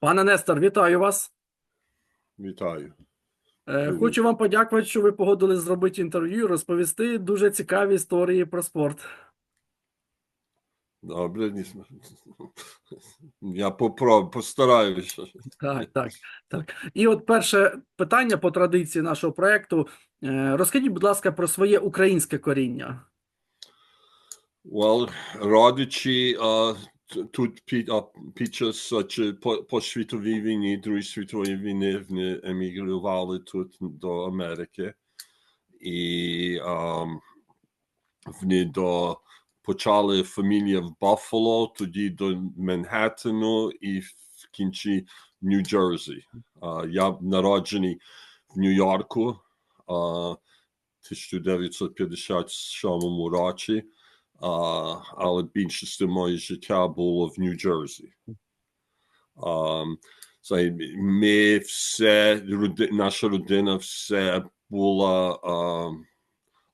Пане Нестор, вітаю вас. Вітаю. Е, Хочу вам подякувати, що ви погодились зробити інтерв'ю, і розповісти дуже цікаві історії про спорт. Добре. Я попро- постараюся. Так, так, так. І от перше питання по традиції нашого проекту. Е, Розкажіть, будь ласка, про своє українське коріння. Well, родичі а, тут під, а, а, чи по, світовій війні, Другій світової війни, вони емігрували тут до Америки. І вони до, почали фамілія в Баффало, тоді до Манхеттену і в кінці Нью-Джерсі. А, я народжений в Нью-Йорку а, в 1957 році. Але більшість моє життя було в Нью-Джерсі. Um, ми все, наша родина все була um,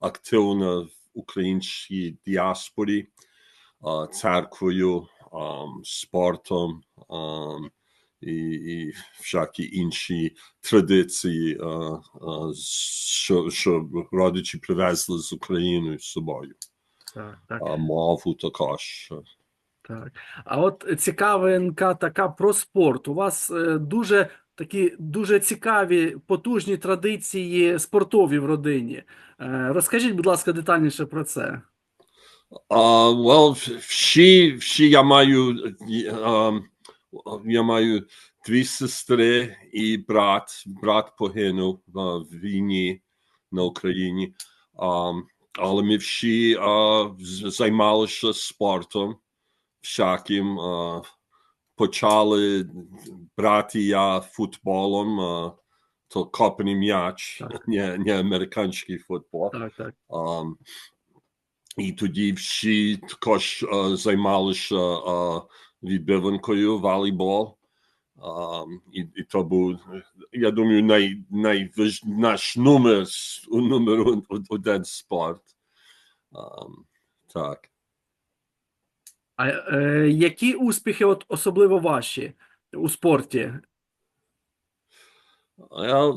активна в українській діаспорі, uh, церквою, um, спортом um, і, і всякі інші традиції, uh, uh, що, що родичі привезли з України з собою Так, так, а мову також. так. А от цікавинка така про спорт. У вас е, дуже такі дуже цікаві, потужні традиції спортові в родині. Е, Розкажіть, будь ласка, детальніше про це. А, well, всі, всі я маю, um, я маю дві сестри і брат. Брат загинув uh, в війні на Україні. Um, але ми всі uh, з- займалися спортом всяким. Uh, почали брат і я футболом, uh, то копаний м'яч, Так. не, не американський футбол. Так, так. Um, і тоді всі також е, займалися е, відбиванкою, волейбол. Um, і, і то був, я думаю, найваж, наш номер, с- номер один- один спорт. Um, так. А е, які успіхи, от особливо ваші у спорті? Я,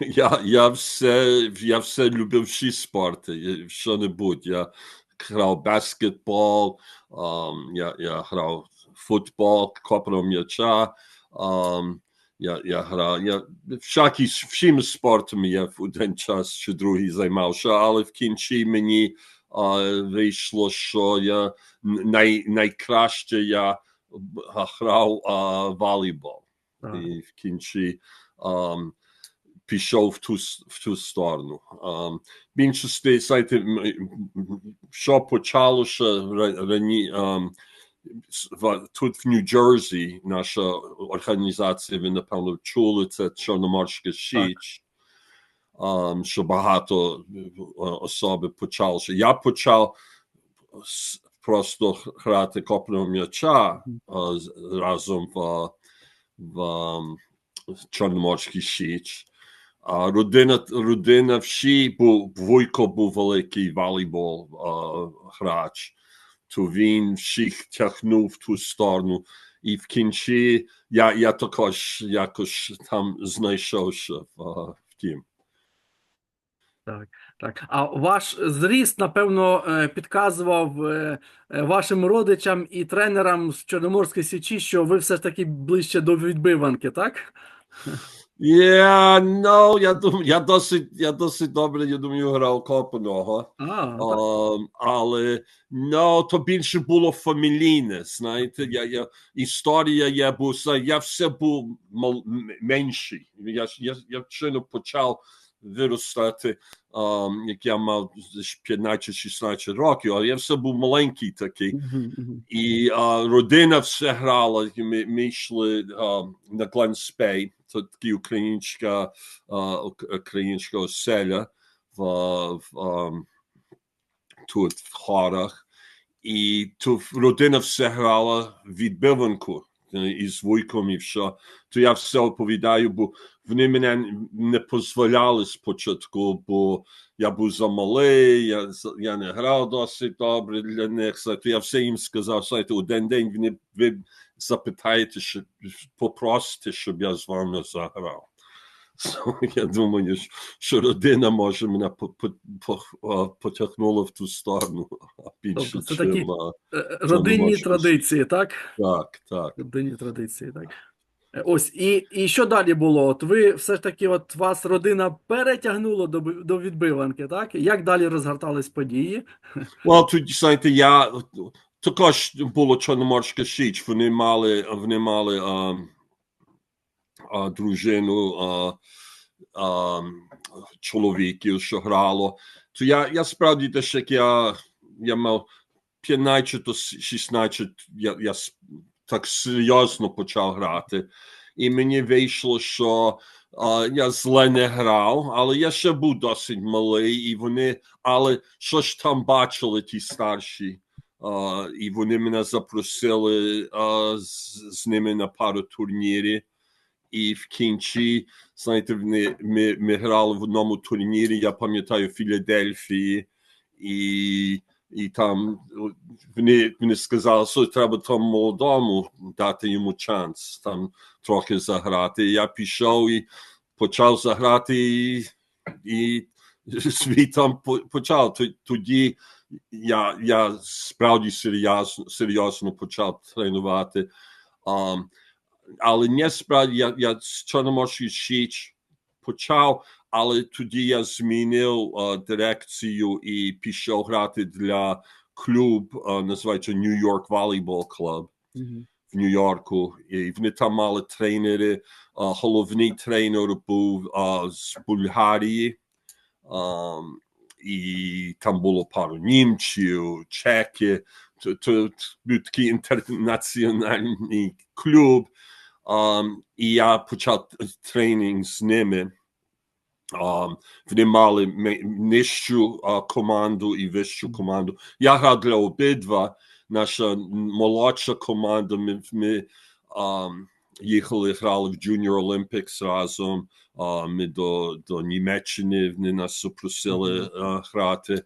я, я, все, я все любив всі спорти, що-небудь. Я грав баскетбол, um, я, я грав футбол, копав м'яча, я, я грав, я, всякі, всіми спортами я в один час чи другий займався, але в кінці мені uh, вийшло, що я най, найкраще я грав uh, волейбол. Так. І в кінці um, пішов в ту, в ту сторону. Um, більшості, знаєте, що почалося ра- рані, в- тут в Нью-Джерсі наша організація, ви напевно чули, це Чорноморська Січ. Um, що багато е, особи почалося. Я почав просто грати копного м'яча з- разом в, в ем, Чорноморський Січ. А родина, родина всі був Вуйко був великий волейбол а, грач, то він всіх тягнув в ту сторону. І в кінці я, я також якось там знайшовся в, тім. Так, а ваш зріст, напевно, підказував вашим родичам і тренерам з Чорноморської січі, що ви все ж таки ближче до відбиванки, так? Yeah, no, я думаю, я досить, я досить добре, я думаю, грав копаного. А. Um, але no, то більше було фамілійне, знаєте, я, я, історія я був, я все був мал, менший. Я, я, я вчину почав виростати, um, як я мав десь 15-16 років, але я все був маленький такий. І родина все грала. Ми, ми йшли на Гленспей, це такі українська, українська оселя в, в, тут в хорах. І тут родина все грала відбиванку е, із вуйком і все. То я все оповідаю, бо вони мене не дозволяли спочатку, бо я був замалий, я, я не грав досить добре для них. То я все їм сказав, знаєте, один день вони ви запитаєте, щоб попросите, щоб я з вами заграв. So, я думаю, що- родина може мене потягнула в ту сторону. Більше, Тобто це такі- а, Е, Родинні традиції, так? так, так. Родинні традиції, так. Е, Ось, і, і що далі було? От ви все ж таки, от вас родина перетягнула до, до відбиванки, так? Як далі розгортались події? Well, тут, знаєте, я також було Чорноморська Січ, вони мали, вони мали а, а, дружину, а, а, чоловіків, що грало. То я, я справді теж, як я, я мав 15 то 16, я, я так серйозно почав грати. І мені вийшло, що а, я зле не грав, але я ще був досить малий, і вони але що ж там бачили ті старші? А, і вони мене запросили а, з, з ними на пару турнірів. І в кінці, знаєте, вони, ми, ми грали в одному турнірі, я пам'ятаю, в Філадельфії, і, і там вони, вони сказали, що треба тому молодому дати йому шанс там трохи заграти. Я пішов і почав заграти, і, і свій там почав. Тоді я, я справді серйозно, серйозно почав тренувати. Um, але не справді я, я з Чорноморської Січ почав, але тоді я змінив а, дирекцію і пішов грати для клуб, а, називається New York Volleyball Club в Нью-Йорку, і вони там мали тренери. А, головний тренер був з Болгарії, ам, і там було пару німців, чеки. То був такий інтернаціональний клуб. Ам, і я почав тренінг з ними. Um, вони мали нижчу команду і вищу команду. Я грав для обидва. Наша молодша команда. Ми, ми um, їхали, грали в Junior Olympics разом. Ми до, до Німеччини вони нас запросили а, грати.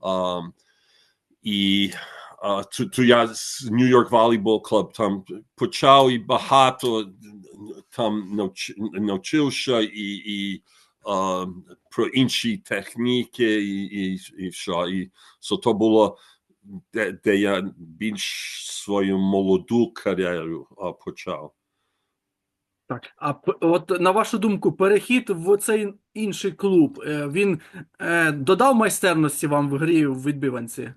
Um, і а, то, то я New York Volleyball Club там почав і багато там навч, навчився і, і а, про інші техніки, і, і, і що. І, so то було, де, де я більш свою молоду кар'єру а, почав. Так. А от на вашу думку, перехід в цей інший клуб, е, він е, додав майстерності вам в грі в відбиванці?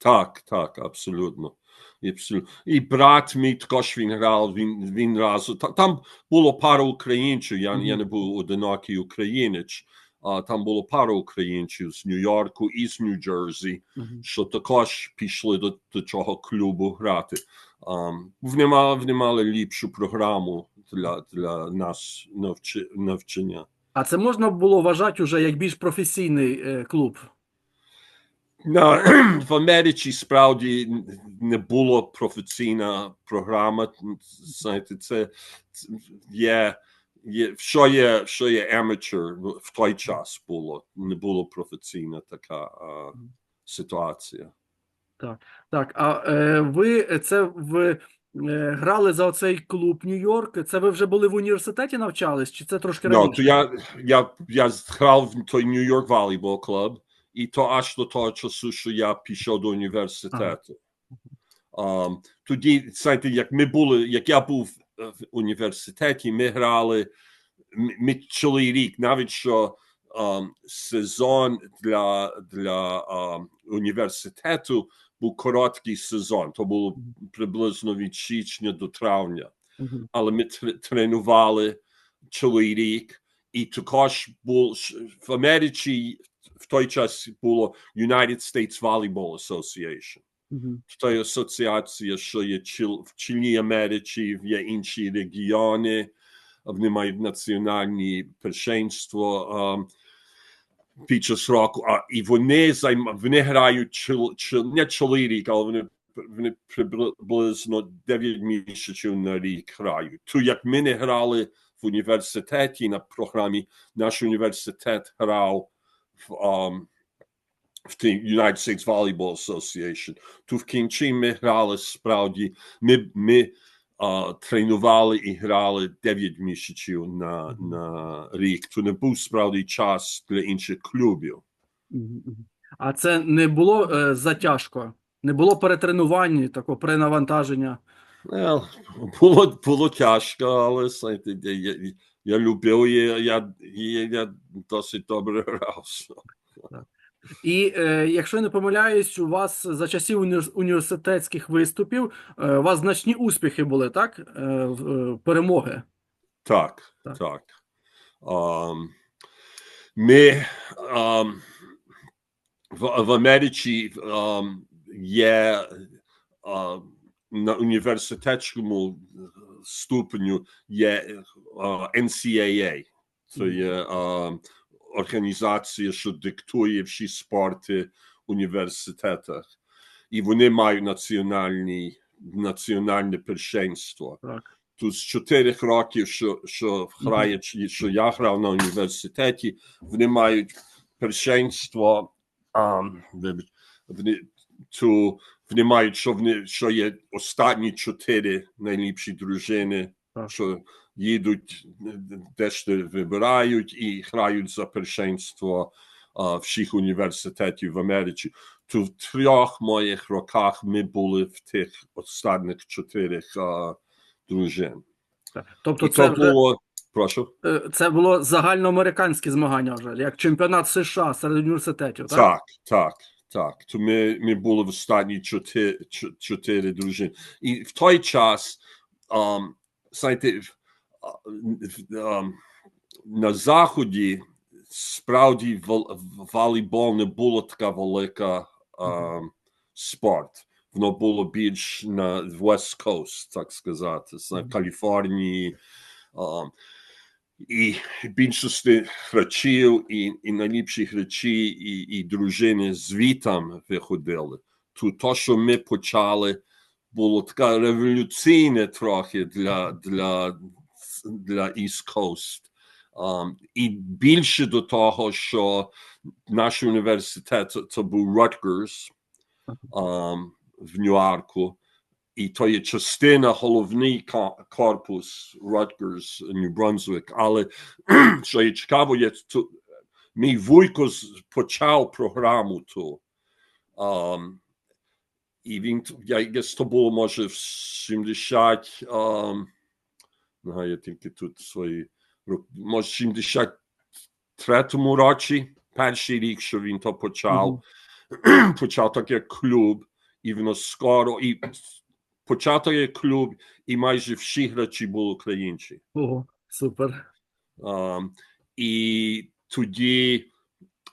Так, так, абсолютно. І, брат мій також він грав, він, він разу. Та- Там було пару українців, я, я не був одинокий українець. А, там було пару українців з Нью-Йорку і з Нью-Джерсі, що також пішли до, до цього клубу грати. Вони, мали, вони мали ліпшу програму для, для нас навчи, навчання. А це можна було вважати уже як більш професійний е, клуб? На, в Америці справді не було професійна програма. Знаєте, це, є, є, що є, що є amateur в той час було. Не було професійна така а, ситуація. Так, так. а е, ви це в е, грали за оцей клуб Нью-Йорк? Це ви вже були в університеті навчались, чи це трошки No, раніше? то я, я, я грав в той Нью-Йорк Volleyball Club, і то аж до того часу, що я пішов до університету. Um, тоді, знаєте, як ми були, як я був в університеті, ми грали ми цілий рік, навіть що um, сезон для, для um, університету був короткий сезон, то було приблизно від січня до травня Мгм. але ми тр- тренували цілий рік, і також був в Америці в той час було United States Volleyball Association. Мгм. Це асоціація, що є в Чилі Америці, є інші регіони, вони мають національні першенство ем, під час року, а, і вони, займ, вони грають чил, чил, не рік, але вони, вони приблизно 9 місяців на рік грають. То як ми не грали в університеті на програмі, наш університет грав um, в тій United States Volleyball Association. То в кінці ми грали справді, ми, ми а, тренували і грали 9 місяців на, на рік. То не був справді час для інших клубів. А це не було е, затяжко? Не було перетренувань, такого перенавантаження? Well, було, було тяжко, але знаєте, я, любив і я, я досить добре грав. І е, якщо я не помиляюсь, у вас за часів університетських виступів е, у вас значні успіхи були, так? Е, перемоги. Так, Так. так. Um, ми um, в, в Америці um, є uh, на університетському є uh, NCAA. Є uh, організація, що диктує всі спорти в університетах. І вони мають національні, національне першенство Так. тут з чотирьох років, що, що грає, що я грав на університеті, вони мають першенство, а, вони, ту, вони мають, що, вони, що є останні чотири найліпші дружини, Так. що їдуть, дещо вибирають і грають за першенство а, всіх університетів в Америці. То в трьох моїх роках ми були в тих останніх чотирих а, дружин. так. Тобто І це, то було, прошу. е, це було загальноамериканські змагання вже, як чемпіонат США серед університетів, так? Так, так, так. То ми, ми були в останні чотири, чотири дружини. І в той час, um, знаєте, в- в- um, на Заході справді вол- волейбол не було така велика um, спорт. Воно було більш на West Coast, так сказати, на Каліфорнії. Um, і більшості гравців, і, і найліпші гравці, і, і дружини звітам виходили. То, то, що ми почали, було така революційне трохи для, для, для East Coast. Um, і більше до того, що наш університет це- це був Rutgers um, в Нью-Йорку, і то є частина головний ко- корпус Rutgers, Нью-Брунсвік. Але що є цікаво, є то, мій вуйко почав програму ту. Um, і він, я guess, то було, може, в 70, um, ну, я тільки тут свої, може, 73 році, перший рік, що він то почав Мгм. почав так як клуб, і воно скоро, і почав як клуб, і майже всі гравці були українці. Ого, супер. Um, і тоді,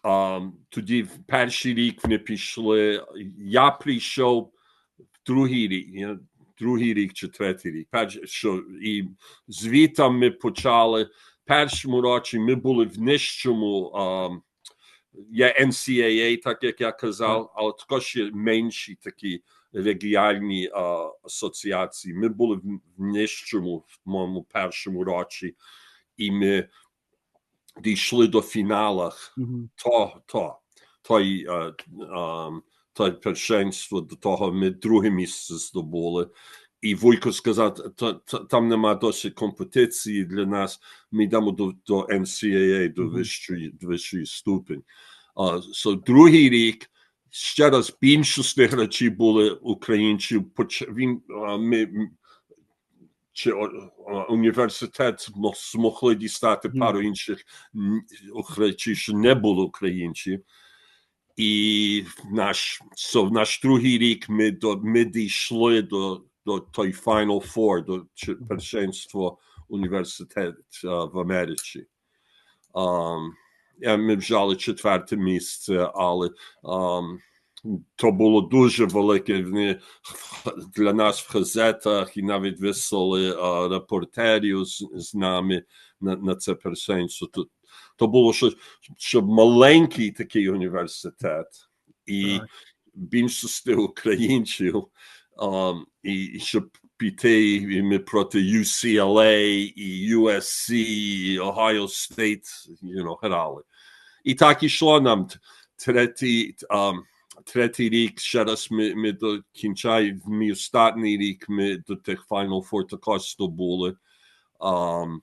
um, тоді в перший рік вони пішли. Я прийшов в другий рік, другий рік чи третій рік. Перш, що, і звітом ми почали. В першому році ми були в нижчому. Um, є NCAA, так як я казав, але також є менші такі регіональні а, асоціації. Ми були в нижчому в моєму першому році, і ми дійшли до фіналах Мгм. то, то, той, е, ем, той першенство до того ми друге місце здобули. І Вуйко сказав, «Та- та- там нема досить компетиції для нас, ми йдемо до, до NCAA, до вищої, до вищої ступень. Uh, so, другий рік ще раз більшості гравців були українці. Він, ми, чи університет змогли дістати пару інших м, що не були українці. І наш, so, в наш другий рік ми, до, ми дійшли до, до той Final Four, до першенства університету в Америці. Um, ми взяли четверте місце, але um, то було дуже велике. Вони для нас в газетах і навіть вислали а, репортерів з, з нами на, на це першенство. То, то було що, щоб маленький такий університет і Так. більшості українців, um, і, і щоб піти і ми проти UCLA, і USC, і Ohio State, you know, грали. І так ішло нам третій, um, ще раз ми, ми до кінча, мій останній рік ми до тих Final Four також здобули. Um,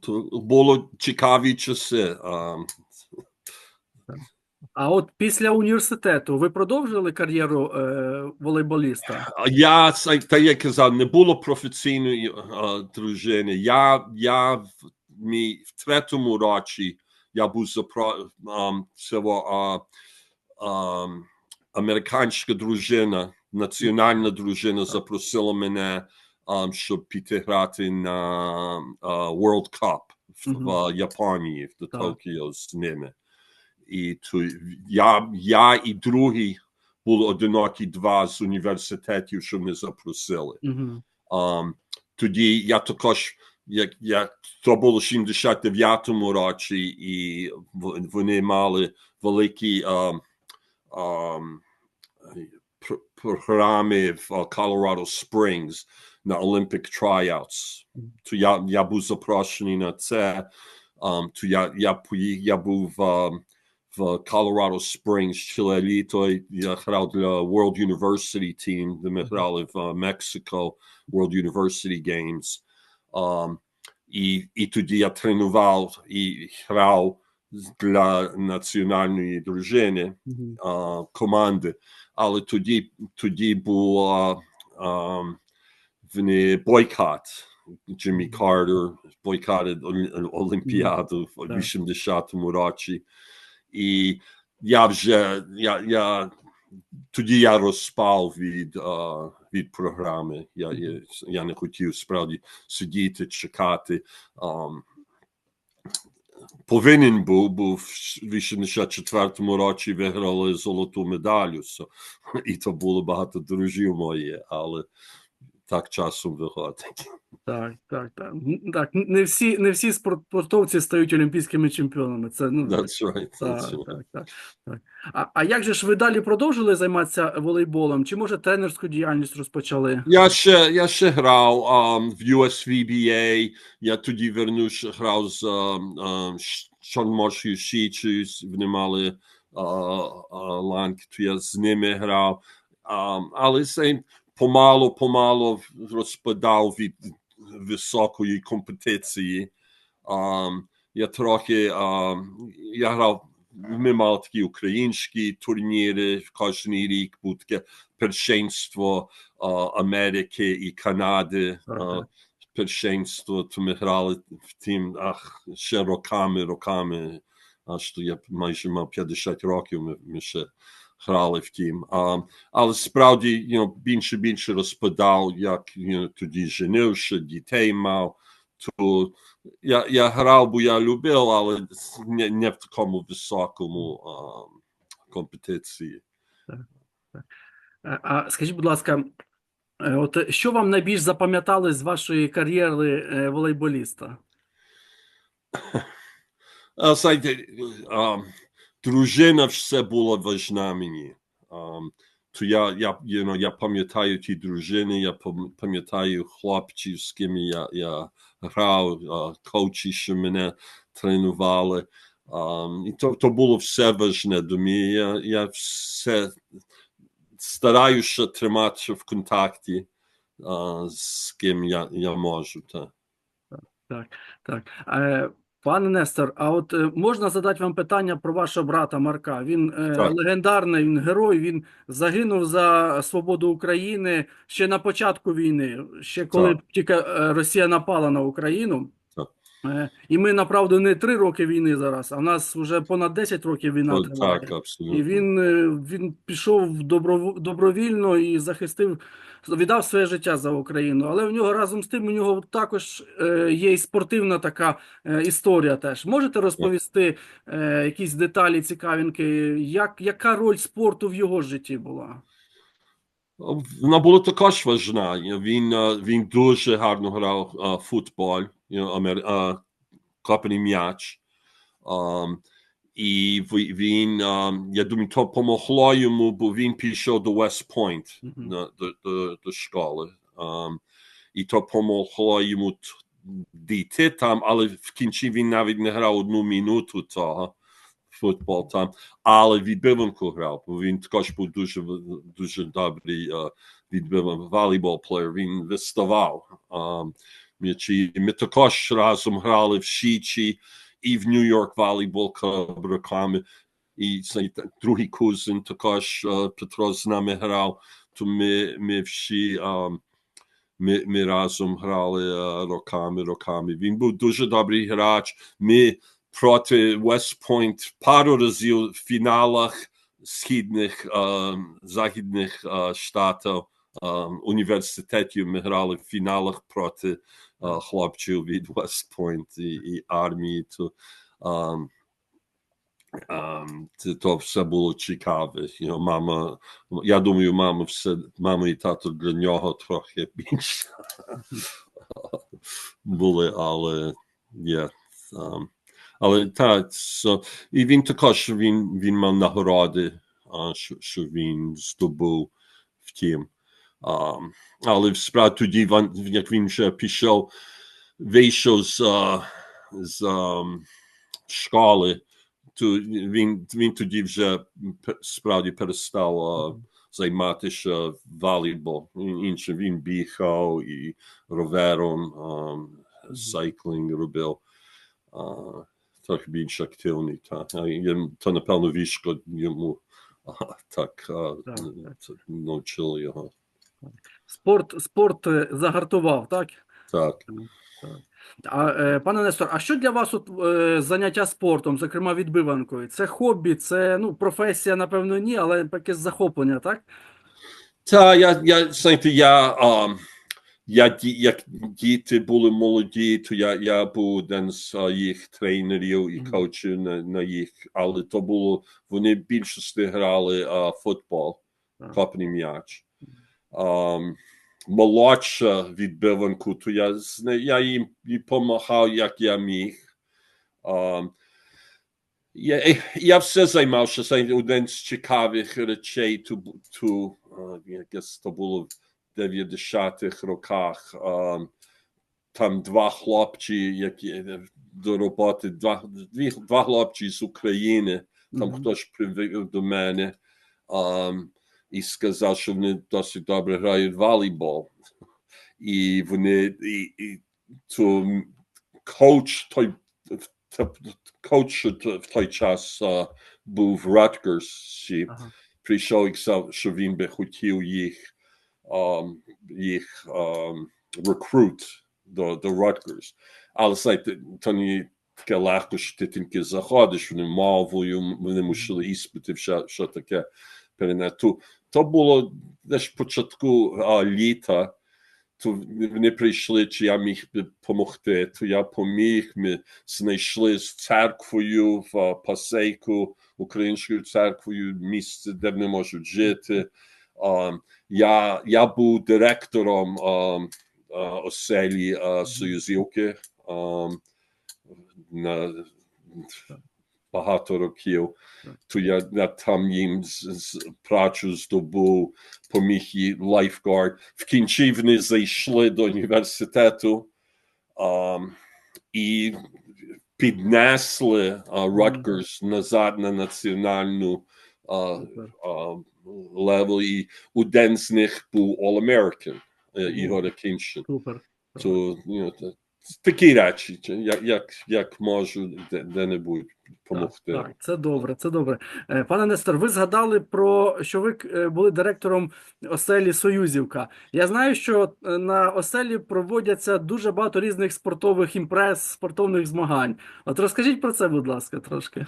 то було цікаві часи. Um, А от після університету ви продовжили кар'єру е, волейболіста? Я та я казав, не було професійної е, дружини. Я, я в, мій, в третьому році я був запро um, цього е, um, американська дружина, національна дружина запросила мене, um, щоб піти грати на е, World Cup в, в Японії, в Токіо з ними. І то я, я і другий були одинокі два з університетів, що ми запросили. Тоді я також, як, як то було в 79-му році, і в- вони мали великі um, um, пр- програми в uh, Colorado Springs на Olympic Tryouts. То я, я був запрошений на це. Um, то я, я, поїх, я був um, в Colorado Springs ціле літо. Я грав для World University Team, де ми грали в uh, Mexico World University Games. І, і тоді я тренував і грав для національної дружини а, команди, але тоді, тоді була вони бойкот. Джиммі Картер бойкотив Олі- Олімпіаду в Так. 80-му році. І я вже я, я, тоді я розпав від, а, від програми. Я, я, я не хотів справді сидіти, чекати. Um, повинен був, бо в 84-му році виграли золоту медалю. So, і то було багато друзів моїх, але так часом виходить. Так, так, так. Так, не всі, не всі спортовці стають олімпійськими чемпіонами. Це ну That's right. That's так, right. так, так, так. А, а як же ж ви далі продовжили займатися волейболом? Чи може тренерську діяльність розпочали? Я ще, я ще грав um, в USVBA, я тоді вернувся, грав з um, um, Ш- Чорноморською Січею, вони мали uh, uh, ланки, то я з ними грав. Um, але це помалу, помалу розпадав від високої компетиції. Um, я трохи, um, я грав, ми мали такі українські турніри, кожен рік був таке першенство а, Америки і Канади. А. Першенство, то ми грали в тім, ах, ще роками, роками, аж то я майже мав 50 років, ми, ми ще грали в тім. А, але справді, you know, більше більше розпадав, як you know, тоді женився, дітей мав. То я, я грав, бо я любив, але не, не в такому високому а, компетиції. Е, А скажіть, будь ласка, е, от що вам найбільш запам'яталось з вашої кар'єри е, волейболіста? Знаєте, а, дружина все була важна мені. А, то я, я, you know, я пам'ятаю ті дружини, я пам- пам'ятаю хлопців, з ким я, я грав, а, коучі, що мене тренували. А, і то, то було все важне до мене. Я, я все стараюся триматися в контакті а, з ким я, я можу. Так. Так, так. Пане Нестор, а от е, можна задати вам питання про вашого брата Марка? Він е, Так. легендарний, він герой, він загинув за свободу України ще на початку війни, ще коли Так. тільки е, Росія напала на Україну. Так. Е, І ми, направду, не три роки війни зараз, а в нас вже понад 10 років війна О, триває. так, абсолютно. І він, е, він пішов добро, добровільно і захистив, віддав своє життя за Україну. Але в нього разом з тим у нього також е, є і спортивна така історія. Теж можете розповісти якісь деталі цікавинки, як, яка роль спорту в його житті була? Вона була також важна. Він, він дуже гарно грав е, футбол, you know, амер... е, клапаний м'яч. Um, і він, um, я думаю, то помогло йому, бо він пішов до West Point, Мгм. на, до, до, до школи. Um, і то помогло йому дійти там, але в кінці він навіть не грав одну минуту того футбол там, але відбиванку грав, бо він також був дуже, дуже добрий е, відбиван, волейбол плеєр, він виставав е, м'ячі. Ми також разом грали в Шічі і в Нью-Йорк волейбол клуб роками. І цей другий кузен також е, Петро з нами грав, то ми, ми всі е, ми, ми разом грали е, роками, роками. Він був дуже добрий грач. Ми проти Point пару разів в фіналах східних західних штатів університетів ми грали в фіналах проти хлопців від Point і, і армії. То, Um, це то все було цікаве. You know, мама, я думаю, мама все, мама і тато для нього трохи більше були, але є. Um, але так, so, і він також він, він мав нагороди, а, що, що він здобув втім. Але справді тоді, як він вже пішов, вийшов з, з школи, то він, він тоді вже справді перестав займатися волейбол. Інше він бігав і ровером, сайклінг робив. Трохи більш активний. Та. А їм- То, напевно, вішко йому так, Так, так. навчило його. Спорт, спорт е, загартував, так? Так. А, е, пане Нестор, а що для вас от, е, заняття спортом, зокрема відбиванкою? Це хобі, це ну, професія, напевно, ні, але якесь захоплення, так? Та я, я знаєте, я, а, я як діти були молоді, то я, я був один з їх тренерів і коучів на, на їх, але то було, вони більшості грали а, футбол, копний м'яч. Um, молодша відбиванку, то я, я їм допомагав, як я міг. Um, я, я все займався, це один з цікавих речей, ту, ту то було в 90-х роках. а, там два хлопці, які е, до роботи, два, дві, два хлопці з України, там Мгм. хтось привів до мене а, і сказав, що вони досить добре грають в волейбол. І вони, і, і то коуч той коуч в той час а, був Рутгерс, Ага. прийшов і сказав, що він би хотів їх, um, їх um, рекрут до, до Rutgers. Але знаєте, то не таке легко, що ти тільки заходиш, вони мовою, вони мусили іспити, що, що таке перенести. То було десь початку а, літа, то вони прийшли, чи я міг допомогти, то я поміг, ми знайшли з церквою в а, Пасейку, українською церквою, місце, де вони можуть жити. Um, я, я був директором um, uh, оселі Союзівки на багато років. То я, я там їм працю здобув, поміг їй лайфгард. В кінці вони зайшли до університету um, і піднесли uh, Rutgers назад на національну Супер. um, level, і один з них був All-American, е, Ігор Акіншин. Супер. То, you know, та- такі речі, як, як, як можу де- де-небудь допомогти. Так, так, це добре, це добре. Е, Пане Нестор, ви згадали про що ви е, були директором оселі Союзівка. Я знаю, що е, на оселі проводяться дуже багато різних спортових імпрез, спортивних змагань. От розкажіть про це, будь ласка, трошки.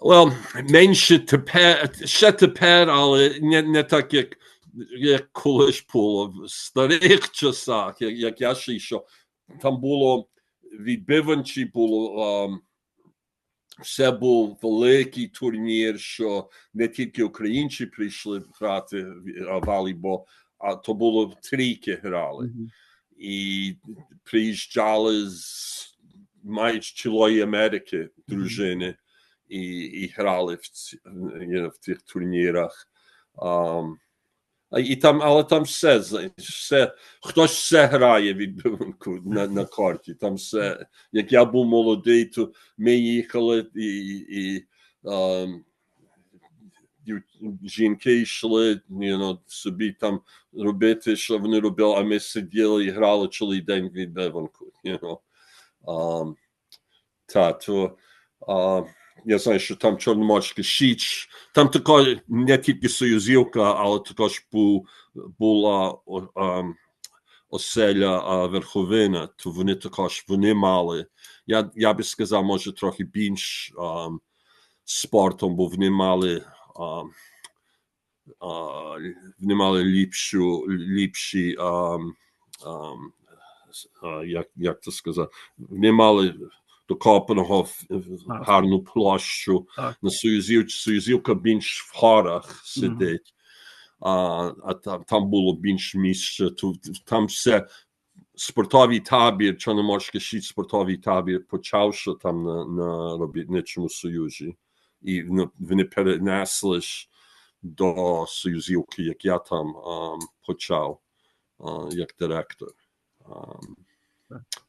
Well, менше тепер, ще тепер, але не, не так, як, як колись було в старих часах, як, як я ще йшов. Там було відбиванці, було um, все був великий турнір, що не тільки українці прийшли грати в а, волейбол, а то було трійки грали. і приїжджали з майже цілої Америки дружини і, і грали в, ці, в тих турнірах. Um, а і там, але там все, все хтось все грає відбиванку на, на карті. Там все, як я був молодий, то ми їхали і, і дів- жінки йшли, you know, собі там робити, що вони робили, а ми сиділи і грали цілий день від беванку. You know. um, та, то, а, я знаю, що там Чорноморська Січ, там також не тільки Союзівка, але також бу, була ам, оселя а, Верховина, то вони також вони мали. Я, я би сказав, може, трохи більш ам, спортом, бо вони мали. ам, а, вони мали ліпшу, ліпші, с- а, як, як це сказати, вони мали в- в- Так. гарну площу. На Союзів, Союзівка більш в горах сидить, а, там, там було більш місця. Тут, там спортовий табір, Чорноморський шість спортовий табір почався там на, робітничому союзі. І вони перенесли до Союзівки, як я там ам, почав як директор.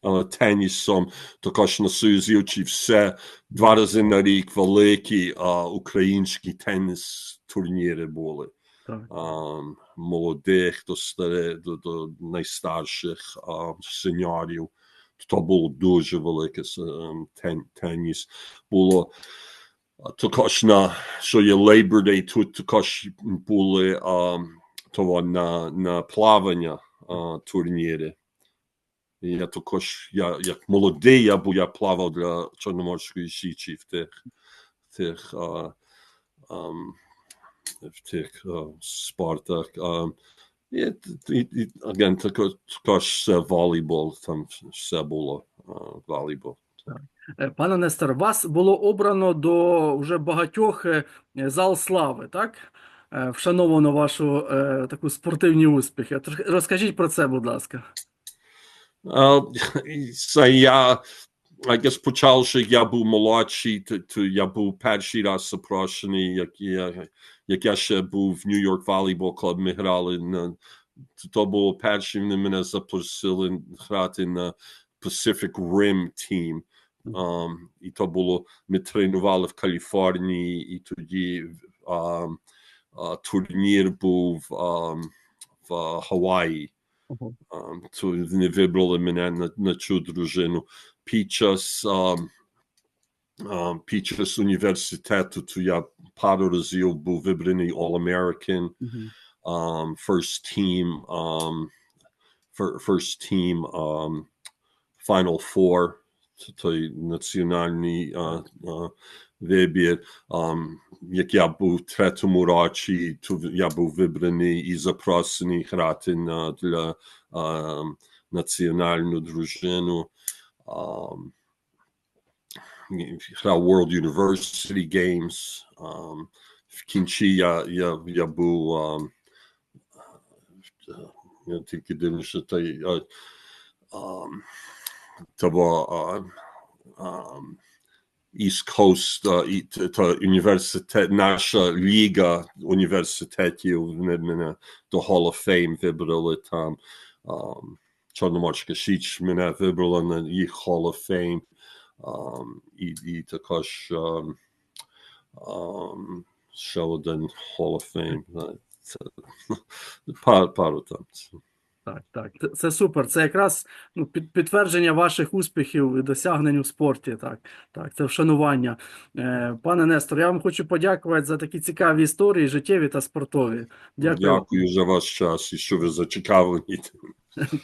Але тенісом також на Союзівці все два рази на рік великі а, українські теніс турніри були. Так. Ам, молодих до старих, до, до найстарших а, сеньорів. То було дуже велике тен, теніс. Було а, також на що є Labor Day, тут також були а, того на, на плавання а, турніри. Я також, я, як молодий, я, бо я плавав для Чорноморської січі в тих, тих, а, ам, в тих а, спортах. А, і, і, і, again, також, також волейбол, там все було а, волейбол. Е, Пане Нестор, вас було обрано до вже багатьох е, зал слави, так? Е, Вшановано вашу таку спортивні успіхи. Розкажіть про це, будь ласка. Це я, I guess, почав, що я був молодший, то, то я був перший раз запрошений, як я, як я ще був в Нью-Йорк Volleyball Club, ми грали на, то, було першим, вони мене запросили грати на Pacific Rim Team. Um, і то було, ми тренували в Каліфорнії, і тоді um, а, турнір був um, в Хаваї. Um, то вони вибрали мене на, на цю дружину. Під час, um, um, під час університету, то я пару разів був вибраний All-American, Мгм. um, first team, um, fir- first team, um, Final Four, це той національний uh, uh, вибір. Як я був в третьому році, я був вибраний і запросений грати на, для національну дружину. Грав World University Games. В кінці я, я, я був я тільки дивлюся, та того East Coast, uh, і, т- та університет, наша ліга університетів, вони мене до Hall of Fame вибрали там. Um, Чорноморська Січ мене вибрала на їх Hall of Fame. Um, і, і також um, um, ще один Hall of Fame. Uh, Це, пару, пару там. Так, так. Це- супер. Це якраз ну, під, підтвердження ваших успіхів і досягнень у спорті. Так, так, це вшанування. Е, пане Нестор, я вам хочу подякувати за такі цікаві історії, життєві та спортові. Дякую. Дякую за ваш час і що ви зацікавлені.